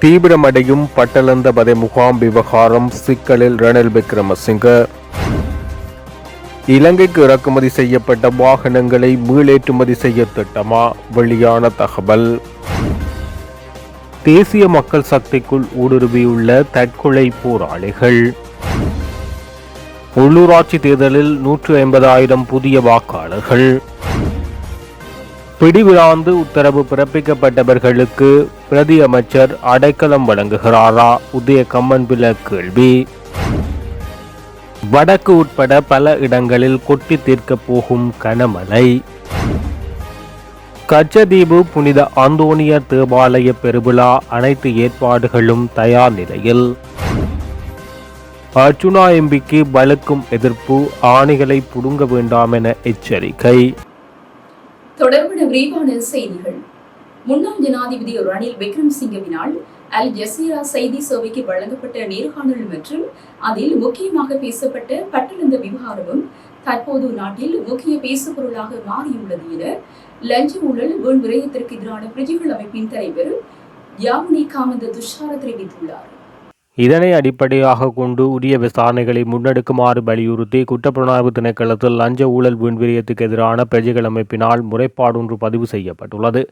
தீவிரமடையும் பட்டலந்தபதை முகாம் விவகாரம் சிக்கலில் ரணில் விக்ரமசிங்க. இலங்கைக்கு இறக்குமதி செய்யப்பட்ட வாகனங்களை மீளேற்றுமதி செய்ய திட்டமா? வெளியான தகவல். தேசிய மக்கள் சக்திக்குள் ஊடுருவியுள்ள தற்கொலை போராளிகள். உள்ளூராட்சி தேர்தலில் நூற்று ஐம்பதாயிரம் புதிய வாக்காளர்கள். பிடிவிழாந்து உத்தரவு பிறப்பிக்கப்பட்டவர்களுக்கு பிரதி அமைச்சர் அடைக்கலம் வழங்குகிறாரா? உதய கம்மன்பில கேள்வி. வடக்கு உட்பட பல இடங்களில் கொட்டி தீர்க்கப் போகும் கனமழை. கச்சதீவு புனித அந்தோனியர் தேவாலய பெருவிழா அனைத்து ஏற்பாடுகளும் தயார் நிலையில். அர்ச்சுனா எம்பிக்கு வலுக்கும் எதிர்ப்பு ஆணைகளை புடுங்க வேண்டாம் என எச்சரிக்கை. தொடர்பான விரிவான செய்திகள். முன்னாள் ஜனாதிபதி ரணில் விக்ரம்சிங்கவினால் அல் ஜசீரா செய்தி சேவைக்கு வழங்கப்பட்ட நேர்காணல் மற்றும் அதில் முக்கியமாக பேசப்பட்ட பட்டளந்த விவகாரமும் தற்போது நாட்டில் முக்கிய பேசுபொருளாக மாறியுள்ளது என லஞ்ச ஊழல் வீண் விரயத்திற்கு எதிரான பிரஜைகள் அமைப்பின் தலைவர் யாமினி காமந்த துஷார தெரிவித்துள்ளார். இதனை அடிப்படையாக கொண்டு உரிய விசாரணைகளை முன்னெடுக்குமாறு வலியுறுத்தி குற்றப்புலனாய்வு திணைக்களத்தில் லஞ்ச ஊழல் வீண்விரியத்துக்கு எதிரான பிரஜைகள் அமைப்பினால் முறைப்பாடொன்று பதிவு செய்யப்பட்டுள்ளது.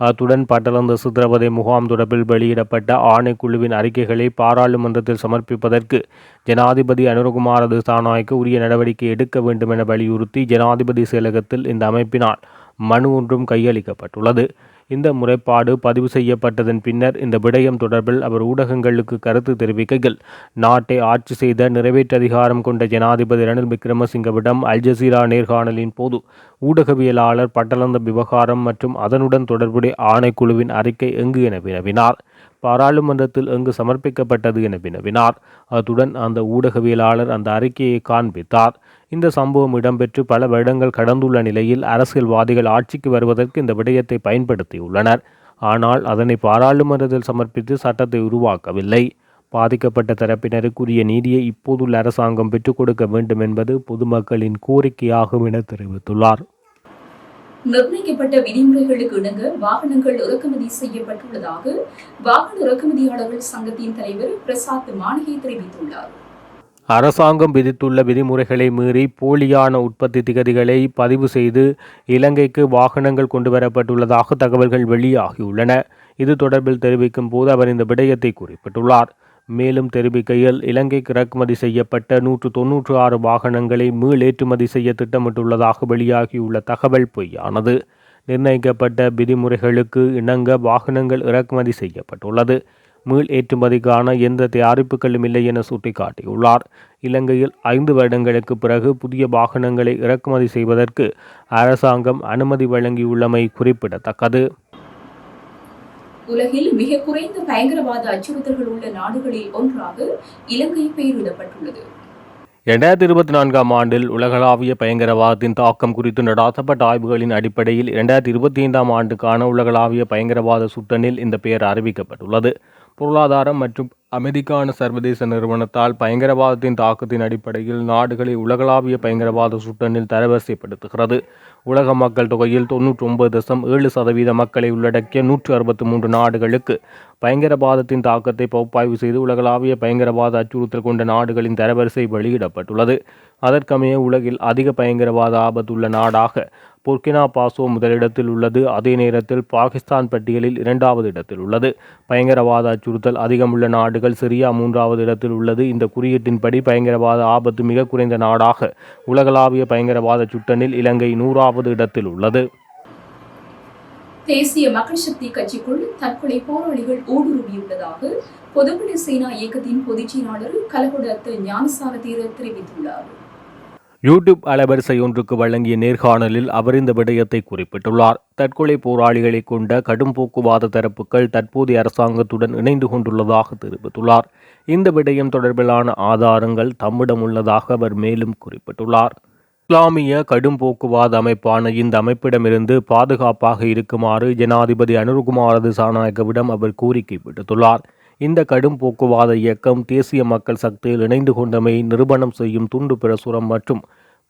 அத்துடன் பட்டளந்த சித்திரவதை முகாம் தொடர்பில் வெளியிடப்பட்ட ஆணைக்குழுவின் அறிக்கைகளை பாராளுமன்றத்தில் சமர்ப்பிப்பதற்கு ஜனாதிபதி அனுரகுமார திசாநாய்க்கு உரிய நடவடிக்கை எடுக்க வேண்டும் என வலியுறுத்தி ஜனாதிபதி செயலகத்தில் இந்த அமைப்பினால் மனு ஒன்றும் கையளிக்கப்பட்டுள்ளது. இந்த முறைப்பாடு பதிவு செய்யப்பட்டதன் பின்னர் இந்த விடயம் தொடர்பில் அவர் ஊடகங்களுக்கு கருத்து தெரிவிக்கையில் நாட்டை ஆட்சி செய்த நிறைவேற்று அதிகாரம் கொண்ட ஜனாதிபதி ரணில் விக்ரமசிங்கவிடம் அல் ஜசீரா நேர்காணலின் போது ஊடகவியலாளர் பட்டளந்த விவகாரம் மற்றும் அதனுடன் தொடர்புடைய ஆணைக்குழுவின் அறிக்கை எங்கு என வினவினார். பாராளுமன்றத்தில் எங்கு சமர்ப்பிக்கப்பட்டது என வினவினார். அத்துடன் அந்த ஊடகவியலாளர் அந்த அறிக்கையை காண்பித்தார். இந்த சம்பவம் இடம்பெற்று பல வருடங்கள் கடந்துள்ள நிலையில் அரசியல்வாதிகள் ஆட்சிக்கு வருவதற்கு இந்த விடயத்தை பயன்படுத்தியுள்ளனர். ஆனால் அதனை பாராளுமன்றத்தில் சமர்ப்பித்து சட்டத்தை உருவாக்கவில்லை. பாதிக்கப்பட்ட தரப்பினருக்குரிய நீதியை இப்போதுள்ள அரசாங்கம் பெற்றுக் கொடுக்க வேண்டும் என்பது பொதுமக்களின் கோரிக்கையாகும் என தெரிவித்துள்ளார். நிர்ணயிக்கப்பட்ட விதிமுறைகளுக்கு இணங்க வாகனங்கள் இறக்குமதி செய்யப்பட்டுள்ளதாக வாகன இறக்குமதியாளர்கள் சங்கத்தின் தலைவர் பிரசாத் மாளிகை தெரிவித்துள்ளார். அரசாங்கம் விதித்துள்ள விதிமுறைகளை மீறி போலியான உற்பத்தி திகதிகளை பதிவு செய்து இலங்கைக்கு வாகனங்கள் கொண்டு வரப்பட்டுள்ளதாக தகவல்கள் வெளியாகியுள்ளன. இது தொடர்பில் தெரிவிக்கும் போது அவர் இந்த விடயத்தை குறிப்பிட்டுள்ளார். மேலும் தெரிவிக்கையில் இலங்கைக்கு இறக்குமதி செய்யப்பட்ட நூற்று தொன்னூற்று ஆறு வாகனங்களை மீள் ஏற்றுமதி செய்ய திட்டமிட்டுள்ளதாக வெளியாகியுள்ள தகவல் பொய்யானது. நிர்ணயிக்கப்பட்ட விதிமுறைகளுக்கு இணங்க வாகனங்கள் இறக்குமதி செய்யப்பட்டுள்ளது. மீள் ஏற்றுமதிக்கான எந்த தயாரிப்புகளும் இல்லை என சுட்டிக்காட்டியுள்ளார். இலங்கையில் ஐந்து வருடங்களுக்கு பிறகு புதிய வாகனங்களை இறக்குமதி செய்வதற்கு அரசாங்கம் அனுமதி வழங்கியுள்ளமை குறிப்பிடத்தக்கது. உலகில் மிக குறைந்த பயங்கரவாத அச்சுறுத்தல்கள் உள்ள நாடுகளில் ஒன்றாக இலங்கை பெயரிடப்பட்டுள்ளது. இரண்டாயிரத்தி இருபத்தி நான்காம் ஆண்டில் உலகளாவிய பயங்கரவாதத்தின் தாக்கம் குறித்து நடாத்தப்பட்ட ஆய்வுகளின் அடிப்படையில் இரண்டாயிரத்தி இருபத்தி ஐந்தாம் ஆண்டுக்கான உலகளாவிய பயங்கரவாத சுட்டனில் இந்த பெயர் அறிவிக்கப்பட்டுள்ளது. பொருளாதாரம் மற்றும் அமைதிக்கான சர்வதேச நிறுவனத்தால் பயங்கரவாதத்தின் தாக்கத்தின் அடிப்படையில் நாடுகளை உலகளாவிய பயங்கரவாத சுட்டனில் தரவரிசைப்படுத்துகிறது. உலக மக்கள் தொகையில் தொன்னூற்றி ஒன்பது தசம் ஏழு சதவீத மக்களை உள்ளடக்கிய நூற்று அறுபத்தி மூன்று நாடுகளுக்கு பயங்கரவாதத்தின் தாக்கத்தை பகுப்பாய்வு செய்து உலகளாவிய பயங்கரவாத அச்சுறுத்தல் கொண்ட நாடுகளின் தரவரிசை வெளியிடப்பட்டுள்ளது. அதற்கமைய உலகில் அதிக பயங்கரவாத ஆபத்துள்ள நாடாக புர்கினா பாசோ முதலிடத்தில் உள்ளது. அதே நேரத்தில் பாகிஸ்தான் பட்டியலில் இரண்டாவது இடத்தில் உள்ளது. பயங்கரவாத அச்சுறுத்தல் அதிகமுள்ள நாடுகள் சிரியா மூன்றாவது இடத்தில் உள்ளது. இந்த குறியீட்டின்படி பயங்கரவாத ஆபத்து மிக குறைந்த நாடாக உலகளாவிய பயங்கரவாத சுட்டனில் இலங்கை நூறாவது இடத்தில் உள்ளது. தேசிய மக்கள் சக்தி கட்சிக்குள் தற்கொலை போராளிகள் ஊடுருவியுள்ளதாக பொதுப்பணி சேனா இயக்கத்தின் பொதுச் செயலாளர் கலகுடத்த ஞானசார தீரர் தெரிவித்துள்ளார். யூடியூப் அலைவரிசை ஒன்றுக்கு வழங்கிய நேர்காணலில் அவர் இந்த விடயத்தை குறிப்பிட்டுள்ளார். தற்கொலை போராளிகளை கொண்ட கடும் போக்குவாத தரப்புகள் தற்போதைய அரசாங்கத்துடன் இணைந்து கொண்டுள்ளதாக தெரிவித்துள்ளார். இந்த விடயம் தொடர்பிலான ஆதாரங்கள் தம்மிடம் உள்ளதாக அவர் மேலும் குறிப்பிட்டுள்ளார். இஸ்லாமிய கடும் போக்குவாத அமைப்பான இந்த அமைப்பிடமிருந்து பாதுகாப்பாக இருக்குமாறு ஜனாதிபதி அனுருகுமார திசாநாயக்கவிடம் அவர் கோரிக்கை விடுத்துள்ளார். இந்த கடும் போக்குவாத இயக்கம் தேசிய மக்கள் சக்தியில் இணைந்து கொண்டமை நிரூபணம் செய்யும் துண்டு பிரசுரம் மற்றும்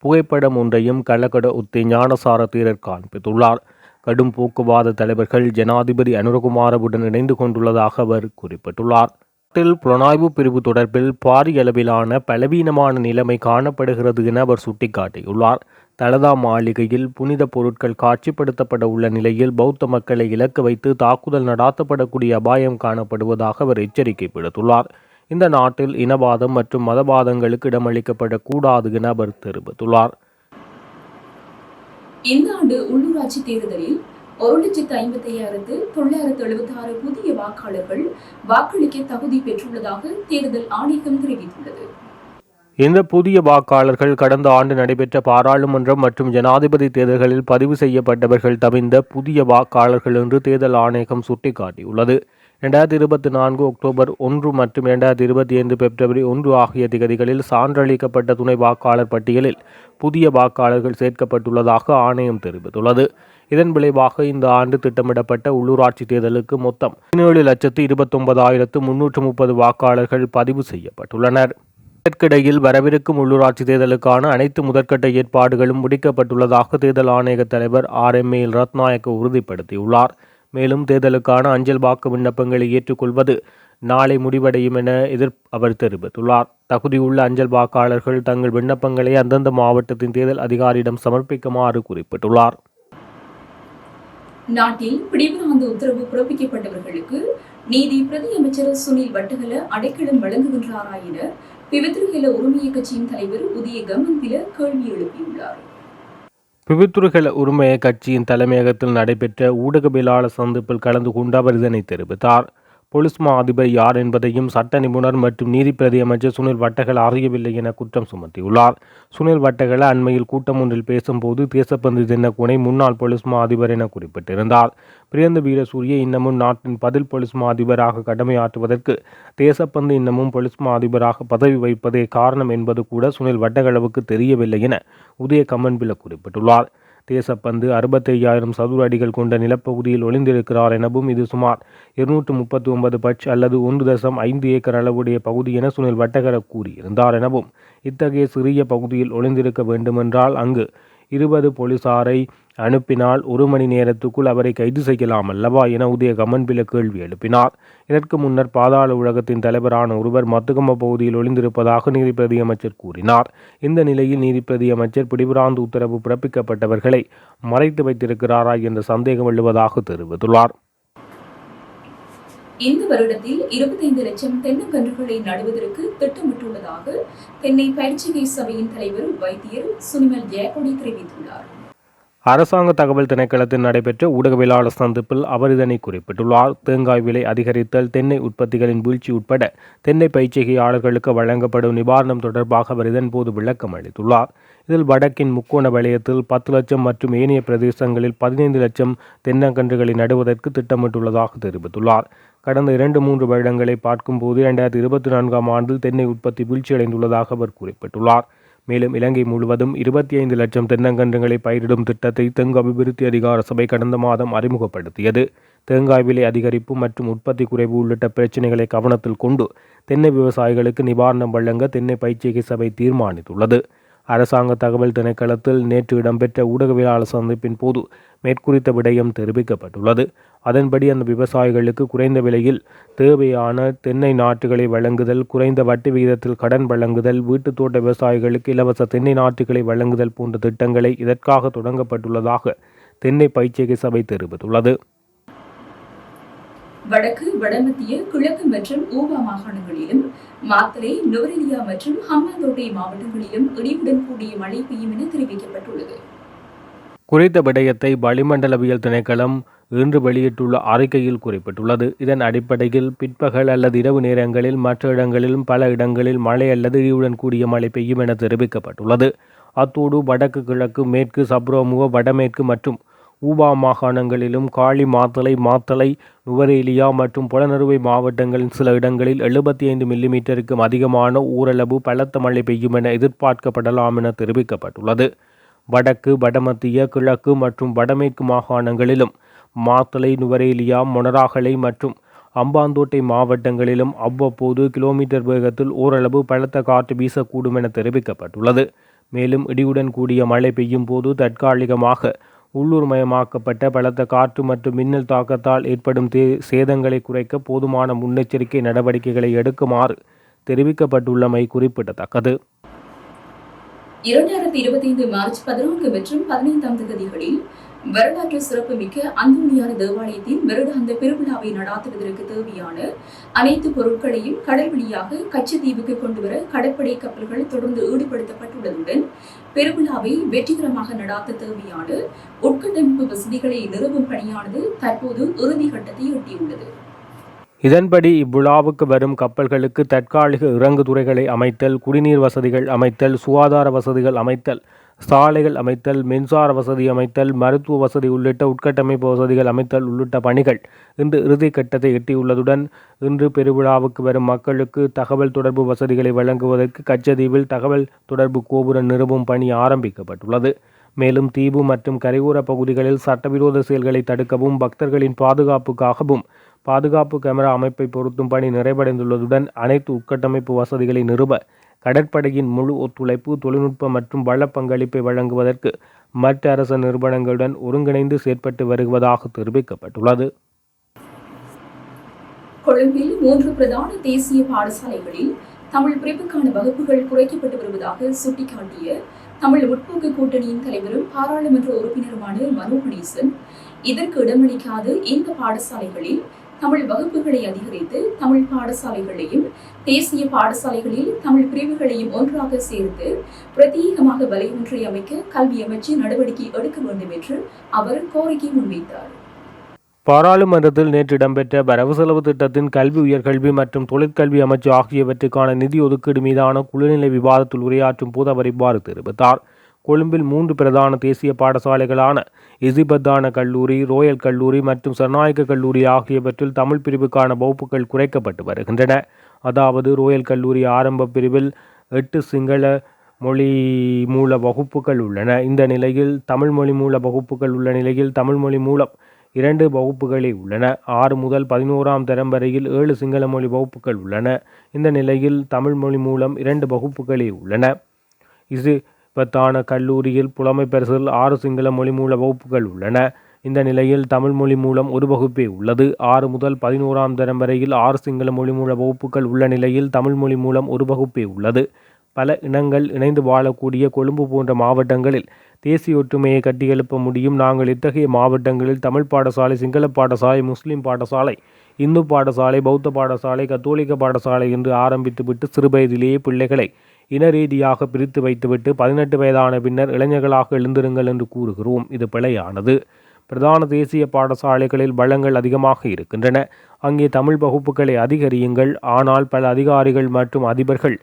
புகைப்படம் ஒன்றையும் கள்ளக்கட உத்தி ஞானசார தீரர் காண்பித்துள்ளார். கடும் போக்குவாத தலைவர்கள் ஜனாதிபதி அனுரகுமாரவுடன் இணைந்து கொண்டுள்ளதாக அவர் குறிப்பிட்டுள்ளார். நாட்டில் புலனாய்வு பிரிவு தொடர்பில் பாரிய அளவிலான பலவீனமான நிலைமை காணப்படுகிறது என அவர் சுட்டிக்காட்டியுள்ளார். தலதா மாளிகையில் புனித பொருட்கள் காட்சிப்படுத்தப்பட உள்ள நிலையில் பௌத்த மக்களை இலக்கு வைத்து தாக்குதல் நடாத்தப்படக்கூடிய அபாயம் காணப்படுவதாக அவர் எச்சரிக்கை விடுத்துள்ளார். இந்த நாட்டில் இனவாதம் மற்றும் மதவாதங்களுக்கு இடமளிக்கப்படக்கூடாது என அவர் தெரிவித்துள்ளார். இந்த ஆண்டு உள்ளூராட்சி தேர்தலில் ஒரு லட்சத்து ஐம்பத்தி ஐயாயிரத்து தொள்ளாயிரத்து எழுபத்தி ஆறு புதிய வாக்காளர்கள் வாக்களிக்க தகுதி பெற்றுள்ளதாக தேர்தல் ஆணையம் தெரிவித்துள்ளது. இந்த புதிய வாக்காளர்கள் கடந்த ஆண்டு நடைபெற்ற பாராளுமன்றம் மற்றும் ஜனாதிபதி தேர்தல்களில் பதிவு செய்யப்பட்டவர்கள் தவிர்ந்த புதிய வாக்காளர்கள் என்று தேர்தல் ஆணையகம் சுட்டிக்காட்டியுள்ளது. இரண்டாயிரத்தி இருபத்தி நான்கு அக்டோபர் ஒன்று மற்றும் இரண்டாயிரத்தி இருபத்தி ஐந்து பிப்ரவரி ஒன்று ஆகிய திகதிகளில் சான்றளிக்கப்பட்ட துணை வாக்காளர் பட்டியலில் புதிய வாக்காளர்கள் சேர்க்கப்பட்டுள்ளதாக ஆணையம் தெரிவித்துள்ளது. இதன் விளைவாக இந்த ஆண்டு திட்டமிடப்பட்ட உள்ளூராட்சி தேர்தலுக்கு மொத்தம் பதினேழு லட்சத்து இருபத்தொன்பதாயிரத்து முன்னூற்று முப்பது வாக்காளர்கள் பதிவு செய்யப்பட்டுள்ளனர். இதற்கிடையில் வரவிருக்கும் உள்ளூராட்சி தேர்தலுக்கான அனைத்து முதற்கட்ட ஏற்பாடுகளும் முடிக்கப்பட்டுள்ளதாக தேர்தல் ஆணையக தலைவர் ஆர். எம். ஏ. ரத்நாயக்க உறுதிப்படுத்தியுள்ளார். மேலும் தேர்தலுக்கான அஞ்சல் வாக்கு விண்ணப்பங்களை ஏற்றுக்கொள்வது நாளை முடிவடையும் என எதிர் அவர் தெரிவித்துள்ளார். தகுதியுள்ள அஞ்சல் வாக்காளர்கள் தங்கள் விண்ணப்பங்களை அந்தந்த மாவட்டத்தின் தேர்தல் அதிகாரியிடம் சமர்ப்பிக்குமாறு குறிப்பிட்டுள்ளார். நாட்டில் பிடிபிராந்து உத்தரவு பிறப்பிக்கப்பட்டவர்களுக்கு நீதி பிரதி அமைச்சர் சுனில் வட்டகல அடைக்கலம் வழங்குகின்றாரா என பிவித்திருகல உரிமைய கட்சியின் தலைவர் உதய கமன்பில கேள்வி எழுப்பியுள்ளார். பிவித்துருகல உரிமைய கட்சியின் தலைமையகத்தில் நடைபெற்ற ஊடகவியலாளர் சந்திப்பில் கலந்து கொண்டு அவர் இதனை தெரிவித்தார். பொலிஸ் மா அதிபர் யார் என்பதையும் சட்ட நிபுணர் மற்றும் நீதிப்பிரதி அமைச்சர் சுனில் வட்டகல் அறியவில்லை என குற்றம் சுமத்தியுள்ளார். சுனில் வட்டகல அண்மையில் கூட்டம் ஒன்றில் பேசும்போது தேசப்பந்து தினக்குனை முன்னாள் பொலிஸ் மா அதிபர் என குறிப்பிட்டிருந்தார். பிரியந்த வீரசூரிய இன்னமும் நாட்டின் பதில் பொலிஸ் மா அதிபராக கடமையாற்றுவதற்கு தேசப்பந்து இன்னமும் பொலிஸ் மா அதிபராக பதவி வைப்பதே காரணம் என்பது கூட சுனில் வட்டகளவுக்கு தெரியவில்லை என உதய கமன்பில குறிப்பிட்டுள்ளார். தேசப்பந்து அறுபத்தி ஐயாயிரம் சதுர அடிகள் கொண்ட நிலப்பகுதியில் ஒளிந்திருக்கிறார் எனவும் இது சுமார் இருநூற்று முப்பத்தி ஒன்பது பட்ச் அல்லது ஒன்று தசம் ஐந்து ஏக்கர் அளவுடைய பகுதி என சுனில் வட்டகர கூறியிருந்தார் எனவும் இத்தகைய சிறிய பகுதியில் ஒளிந்திருக்க வேண்டுமென்றால் அங்கு இருபது போலீசாரை அனுப்பினால் ஒரு மணி நேரத்துக்குள் அவரை கைது செய்யலாம் அல்லவா என உதய கமன்பில கேள்வி எழுப்பினார். இதற்கு முன்னர் பாதாள உலகத்தின் தலைவரான ஒருவர் மத்துகம பகுதியில் ஒளிந்திருப்பதாக நீதிபதி அமைச்சர் கூறினார். இந்த நிலையில் நீதிபதி அமைச்சர் பிடிபிராந்து உத்தரவு பிறப்பிக்கப்பட்டவர்களை மறைத்து வைத்திருக்கிறாரா என்ற சந்தேகம் எழுவதாக தெரிவித்துள்ளார். இந்த வருடத்தில் இருபத்தைந்து லட்சம் தென்னங்கன்றுகளை நடுவதற்கு திட்டமிட்டுள்ளதாக தென்னை பயிற்சிகை சபையின் தலைவரும் வைத்தியரும் சுனிமல் ஜெயக்கொடி தெரிவித்துள்ளார். அரசாங்க தகவல் திணைக்களத்தில் நடைபெற்ற ஊடகவியலாளர் சந்திப்பில் அவர் இதனை குறிப்பிட்டுள்ளார். தேங்காய் விலை அதிகரித்தல் தென்னை உற்பத்திகளின் வீழ்ச்சி உட்பட தென்னை பயிற்சிகையாளர்களுக்கு வழங்கப்படும் நிவாரணம் தொடர்பாக அவர் இதன்போது விளக்கம் அளித்துள்ளார். இதில் வடக்கின் முக்கோண வலயத்தில் பத்து லட்சம் மற்றும் ஏனைய பிரதேசங்களில் பதினைந்து லட்சம் தென்னங்கன்றுகளை நடுவதற்கு திட்டமிட்டுள்ளதாக தெரிவித்துள்ளார். கடந்த இரண்டு மூன்று வருடங்களை பார்க்கும்போது இரண்டாயிரத்தி இருபத்தி நான்காம் ஆண்டில் தென்னை உற்பத்தி வீழ்ச்சியடைந்துள்ளதாக அவர் குறிப்பிட்டுள்ளார். மேலும் இலங்கை முழுவதும் இருபத்தி ஐந்து லட்சம் தென்னங்கன்றுகளை பயிரிடும் திட்டத்தை தெங்கு அபிவிருத்தி அதிகார சபை கடந்த மாதம் அறிமுகப்படுத்தியது. தேங்காய் விலை அதிகரிப்பு மற்றும் உற்பத்தி குறைவு உள்ளிட்ட பிரச்சினைகளை கவனத்தில் கொண்டு தென்னை விவசாயிகளுக்கு நிவாரணம் வழங்க தென்னை பயிற்சிகை சபை தீர்மானித்துள்ளது. அரசாங்க தகவல் திணைக்களத்தில் நேற்று இடம்பெற்ற ஊடகவியலாளர் சந்திப்பின் போது மேற்குறித்த விடயம் தெரிவிக்கப்பட்டுள்ளது. அதன்படி அந்த விவசாயிகளுக்கு குறைந்த விலையில் தேவையான தென்னை நாற்றுகளை வழங்குதல் குறைந்த வட்டி விகிதத்தில் கடன் வழங்குதல் வீட்டுத் தோட்ட விவசாயிகளுக்கு இலவச தென்னை நாற்றுகளை வழங்குதல் போன்ற திட்டங்களை இதற்காக தொடங்கப்பட்டுள்ளதாக தென்னை பயிற்சிகை சபை தெரிவித்துள்ளது. வடக்கு வடமத்திய கிழக்கு மற்றும் ஊவா மாகாணங்களிலும் மாத்தலை நுவரெலியா மற்றும் ஹம்பாந்தோட்டை மாவட்டங்களிலும் இடியுடன் கூடிய மழை பெய்யும் என தெரிவிக்கப்பட்டுள்ளது. குறித்த விடயத்தை வளிமண்டலவியல் திணைக்களம் இன்று வெளியிட்டுள்ள அறிக்கையில் குறிப்பிட்டுள்ளது. இதன் அடிப்படையில் பிற்பகல் அல்லது இரவு நேரங்களில் மற்ற இடங்களிலும் பல இடங்களில் மழை அல்லது இடியுடன் கூடிய மழை பெய்யும் என தெரிவிக்கப்பட்டுள்ளது. அத்தோடு வடக்கு கிழக்கு மேற்கு சப்ரோமுக வடமேற்கு மற்றும் ஊபா மாகாணங்களிலும் காளி மாத்தளை மாத்தளை நுவரேலியா மற்றும் புலனறுவை மாவட்டங்களின் சில இடங்களில் எழுபத்தி ஐந்து மில்லிமீட்டருக்கும் அதிகமான ஊரளவு பலத்த மழை பெய்யும் என எதிர்பார்க்கப்படலாம் என தெரிவிக்கப்பட்டுள்ளது. வடக்கு வடமத்திய கிழக்கு மற்றும் வடமேற்கு மாகாணங்களிலும் மாத்தளை நுவரேலியா மொனராகலை மற்றும் அம்பாந்தோட்டை மாவட்டங்களிலும் அவ்வப்போது கிலோமீட்டர் வேகத்தில் ஓரளவு பலத்த காற்று வீசக்கூடும் என தெரிவிக்கப்பட்டுள்ளது. மேலும் இடியுடன் கூடிய மழை பெய்யும் போது தற்காலிகமாக உள்ளூர்மயமாக்கப்பட்ட பலத்த காற்று மற்றும் மின்னல் தாக்கத்தால் ஏற்படும் தே சேதங்களை குறைக்க போதுமான முன்னெச்சரிக்கை நடவடிக்கைகளை எடுக்குமாறு தெரிவிக்கப்பட்டுள்ளமை குறிப்பிடத்தக்கது. இரண்டாயிரத்தி இருபத்தி ஐந்து மார்ச் பதினான்கு மற்றும் பதினைந்தாம் தேதிகளில் வரலாற்று சிறப்புமிக்க அந்தமணியான தேவாலயத்தின் வருடாந்த பெருவிழாவை நடாத்துவதற்கு தேவையான அனைத்து பொருட்களையும் கடல் வழியாக கச்சத்தீவுக்கு கொண்டுவர கடற்படை கப்பல்கள் தொடர்ந்து ஈடுபடுத்தப்பட்டுள்ளதுடன் பெருவிழாவை வெற்றிகரமாக நடாத்த தேவையான உட்கட்டமைப்பு வசதிகளை நிறுவும் பணியானது தற்போது இறுதிக்கட்டத்தை எட்டியுள்ளது. இதன்படி இவ்விழாவுக்கு வரும் கப்பல்களுக்கு தற்காலிக இறங்கு துறைகளை அமைத்தல் குடிநீர் வசதிகள் அமைத்தல் சுகாதார வசதிகள் அமைத்தல் சாலைகள் அமைத்தல் மின்சார வசதி அமைத்தல் மருத்துவ வசதி உள்ளிட்ட உட்கட்டமைப்பு வசதிகள் அமைத்தல் உள்ளிட்ட பணிகள் இன்று இறுதிக்கட்டத்தை எட்டியுள்ளதுடன் இன்று பெருவிழாவுக்கு வரும் மக்களுக்கு தகவல் தொடர்பு வசதிகளை வழங்குவதற்கு கச்சதீவில் தகவல் தொடர்பு கோபுரம் நிறுவும் பணி ஆரம்பிக்கப்பட்டுள்ளது. மேலும் தீவு மற்றும் கரையோர பகுதிகளில் சட்டவிரோத செயல்களை தடுக்கவும் பக்தர்களின் பாதுகாப்புக்காகவும் பாதுகாப்பு கேமரா அமைப்பை பொருத்தும் பணி நிறைவடைந்துள்ளதுடன் அனைத்து உட்கட்டமைப்பு வசதிகளை நிறுவ கடற்படையின் முழு ஒத்துழைப்பு தொழில்நுட்ப மற்றும் வள பங்களிப்பை வழங்குவதற்கு மற்ற அரச நிறுவனங்களுடன் ஒருங்கிணைந்து செயற்பட்டு வருவதாக தெரிவிக்கப்பட்டுள்ளது. கொழும்பில் மூன்று பிரதான தேசிய பாடசாலைகளில் தமிழ் பிரிவுக்கான வகுப்புகள் குறைக்கப்பட்டு வருவதாக சுட்டிக்காட்டிய தமிழ் முற்போக்கு கூட்டணியின் தலைவரும் பாராளுமன்ற உறுப்பினருமான மனோ கணேசன் இதற்கு இடமளிக்காது இந்த பாடசாலைகளில் தமிழ் வகுப்புகளை அதிகரித்து தமிழ் பாடசாலைகளையும் தேசிய பாடசாலைகளில் தமிழ் பிரிவுகளையும் ஒன்றாக சேர்த்து பிரத்யேகமாக வலையொன்றை அமைக்க கல்வி அமைச்சு நடவடிக்கை எடுக்க வேண்டும் என்று அவர் கோரிக்கை முன்வைத்தார். பாராளுமன்றத்தில் நேற்று இடம்பெற்ற வரவு செலவு திட்டத்தின் கல்வி உயர்கல்வி மற்றும் தொழிற்கல்வி அமைச்சு ஆகியவற்றுக்கான நிதி ஒதுக்கீடு மீதான குழுநிலை விவாதத்தில் உரையாற்றும் போது அவர் இவ்வாறு தெரிவித்தார். கொழும்பில் மூன்று பிரதான தேசிய பாடசாலைகளான இசிபத்தான கல்லூரி ரோயல் கல்லூரி மற்றும் சர்நாயக்க கல்லூரி ஆகியவற்றில் தமிழ் பிரிவுக்கான வகுப்புகள் குறைக்கப்பட்டு வருகின்றன. அதாவது ரோயல் கல்லூரி ஆரம்ப பிரிவில் எட்டு சிங்கள மொழி மூல வகுப்புகள் உள்ளன. இந்த நிலையில் தமிழ் மொழி மூல வகுப்புகள் உள்ள நிலையில் தமிழ் மொழி மூலம் இரண்டு வகுப்புகளே உள்ளன. ஆறு முதல் பதினோராம் தரம் வரையில் ஏழு சிங்கள மொழி வகுப்புகள் உள்ளன. இந்த நிலையில் தமிழ் மொழி மூலம் இரண்டு வகுப்புகளே உள்ளன. இசு பத்தான கல்லூரியில் புலமை பரிசில் ஆறு சிங்கள மொழி மூல வகுப்புகள் உள்ளன. இந்த நிலையில் தமிழ் மொழி மூலம் ஒரு வகுப்பே உள்ளது. ஆறு முதல் பதினோராம் தரம் வரையில் ஆறு சிங்கள மொழி மூல வகுப்புகள் உள்ள நிலையில் தமிழ் மொழி மூலம் ஒரு வகுப்பே உள்ளது. பல இனங்கள் இணைந்து வாழக்கூடிய கொழும்பு போன்ற மாவட்டங்களில் தேசிய ஒற்றுமையை கட்டியெழுப்ப முடியும். நாங்கள் இத்தகைய மாவட்டங்களில் தமிழ் பாடசாலை சிங்கள பாடசாலை முஸ்லீம் பாடசாலை இந்து பாடசாலை பௌத்த பாடசாலை கத்தோலிக்க பாடசாலை என்று ஆரம்பித்துவிட்டு சிறுவயதிலேயே பிள்ளைகளை இன ரீதியாக பிரித்து வைத்துவிட்டு பதினெட்டு வயதான பின்னர் இளைஞர்களாக எழுந்திருங்கள் என்று கூறுகிறோம். இது பிழையானது. பிரதான தேசிய பாடசாலைகளில் வளங்கள் அதிகமாக இருக்கின்றன. அங்கே தமிழ் வகுப்புகளை அதிகரியுங்கள். ஆனால் பல அதிகாரிகள் மற்றும் அதிபர்கள்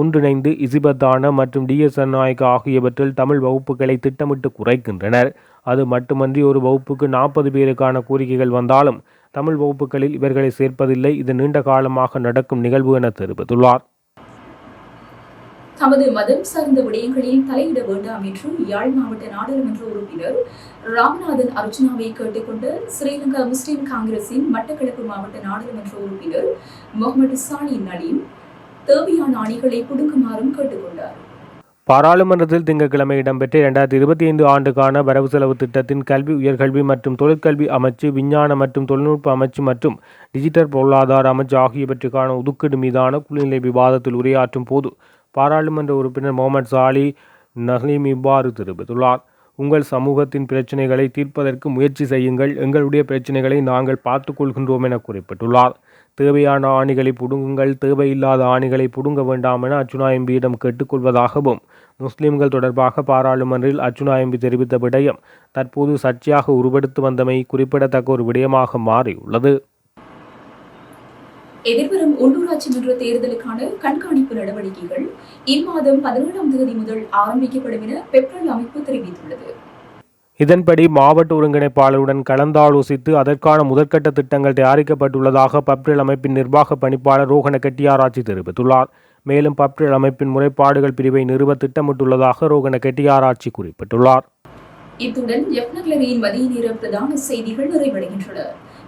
ஒன்றிணைந்து இசிபத்தான மற்றும் டிஎஸ்என் நாயக் ஆகியவற்றில் தமிழ் வகுப்புகளை திட்டமிட்டு குறைக்கின்றனர். அது மட்டுமன்றி ஒரு வகுப்புக்கு நாற்பது பேருக்கான கோரிக்கைகள் வந்தாலும் தமிழ் வகுப்புகளில் இவர்களை சேர்ப்பதில்லை. இது நீண்ட காலமாக நடக்கும் நிகழ்வு என தெரிவித்துள்ளார். தமது மதம் சார்ந்த விடயங்களில் தலையிட வேண்டாம் என்று யாழ் மாவட்ட நாடாளுமன்ற உறுப்பினர் ராமநாதன் அர்ஜுனாவை கேட்டுக்கொண்ட ஸ்ரீலங்கா முஸ்லிம் காங்கிரசின் மட்டக்களப்பு மாவட்ட நாடாளுமன்ற உறுப்பினர் முகமது சாலி நலீம் தேவையான அணிகளை கொடுக்குமாறும் கேட்டுக்கொண்டார். பாராளுமன்றத்தில் திங்கட்கிழமை இடம்பெற்ற இரண்டாயிரத்தி இருபத்தி ஐந்து ஆண்டுக்கான வரவு செலவு திட்டத்தின் கல்வி உயர்கல்வி மற்றும் தொழிற்கல்வி அமைச்சு விஞ்ஞான மற்றும் தொழில்நுட்ப அமைச்சு மற்றும் டிஜிட்டல் பொருளாதார அமைச்சு ஆகியவற்றுக்கான ஒதுக்கீடு மீதான குழுநிலை விவாதத்தில் உரையாற்றும் போது பாராளுமன்ற உறுப்பினர் முகமது சாலி நஹீம் இவ்வாறு தெரிவித்துள்ளார். உங்கள் சமூகத்தின் பிரச்சினைகளை தீர்ப்பதற்கு முயற்சி செய்யுங்கள். எங்களுடைய பிரச்சினைகளை நாங்கள் பார்த்துக்கொள்கின்றோம் என குறிப்பிட்டுள்ளார். தேவையான ஆணிகளை புடுங்குங்கள். தேவையில்லாத ஆணிகளை புடுங்க வேண்டாம் என அர்ச்சுனா எம்பியிடம் கேட்டுக்கொள்வதாகவும் முஸ்லிம்கள் தொடர்பாக பாராளுமன்றில் அர்ச்சுனா எம்பி தெரிவித்த விடயம் தற்போது சர்ச்சையாக உருவெடுத்து வந்தமை குறிப்பிடத்தக்க ஒரு விடயமாக மாறியுள்ளது. எதிர்வரும் உள்ளூராட்சி மன்ற தேர்தலுக்கான கண்காணிப்பு நடவடிக்கைகள் இம்மாதம் பதினேழாம் தேதி முதல் ஆரம்பிக்கப்படும் என பெப்ரல் அமைப்பு தெரிவித்துள்ளது. இதன்படி மாவட்ட ஒருங்கிணைப்பாளருடன் கலந்தாலோசித்து அதற்கான முதற்கட்ட திட்டங்கள் தயாரிக்கப்பட்டுள்ளதாக பப்ரில் அமைப்பின் நிர்வாக பணிப்பாளர் ரோஹன கெட்டியாராட்சி தெரிவித்துள்ளார். மேலும் பப்ரில் அமைப்பின் முறைப்பாடுகள் பிரிவை நிறுவ திட்டமிட்டுள்ளதாக ரோகன கெட்டியாராட்சி குறிப்பிட்டுள்ளார். இத்துடன் எஃப்னக்லரியின் மதிய நேர பிரதான செய்திகள் நிறைவடைகின்றன.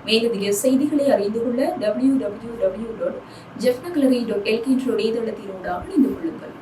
மேலதிக செய்திகளை அறிந்து கொள்ள W W W dot Jaffnagallery dot LK என்ற இணையதளத்தினூடாக இணைந்து கொள்ளுங்கள்.